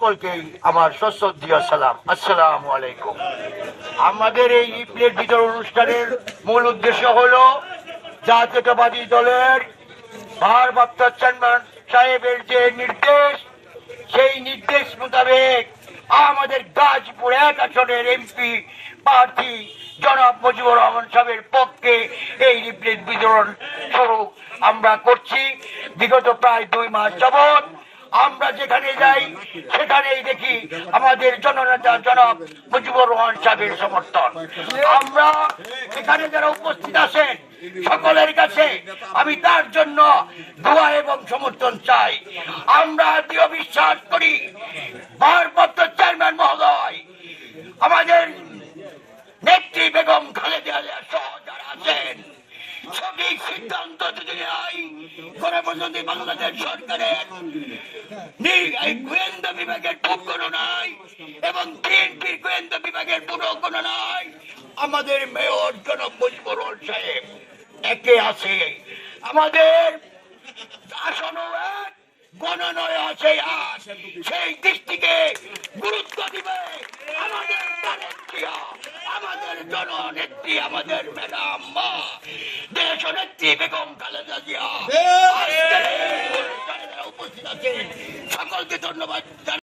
সকলকেই আমার সশ্রদ্ধীয় সালাম। আসসালামু আলাইকুম। আমাদের এই ইফলেট বিতরণ অনুষ্ঠানের মূল উদ্দেশ্য হলো জাতীয়তাবাদী দলের ভারপ্রাপ্ত চেয়ারম্যান সাহেবের যে নির্দেশ, সেই নির্দেশ মোতাবেক আমাদের গাজীপুর এক আসনের এমপি প্রার্থী জনাব মুজিবুর রহমান সাহেবের পক্ষে এই লিফলেট বিতরণ শুরু আমরা করছি। বিগত প্রায় দুই মাস যাবৎ আমরা যেখানে যাই, সেখানেই দেখি আমাদের জননেতা জনাব মুজিবুর রহমান সাহেবের সমর্থন। আমরা এখানে যারা উপস্থিত আছেন, সকলের কাছে আমি তার জন্য দোয়া এবং সমর্থন চাই। আমরা দৃঢ় বিশ্বাস করি, ভারপ্রাপ্ত চেয়ারম্যান মহোদয়, আমাদের নেত্রী বেগম খালেদা জিয়া সহ যারা আছেন সঠিক সিদ্ধান্ত যদি বাংলাদেশ সরকারের। গোয়েন্দা বিভাগের নাই, এবং বিএনপির গোয়েন্দা বিভাগের পুরো কোনো নাই। আমাদের মেয়র জনাব মুজিবুর সাহেব একে আছে। আমাদের আসনও গণনয় আছে আজ সেই দিক থেকে গুরুত্ব দিবে আমাদের আমাদের জননেত্রী, আমাদের ম্যাডাম মা দেশ নেত্রী বেগম খালেদা জিয়া উপস্থিত আছেন সকলকে ধন্যবাদ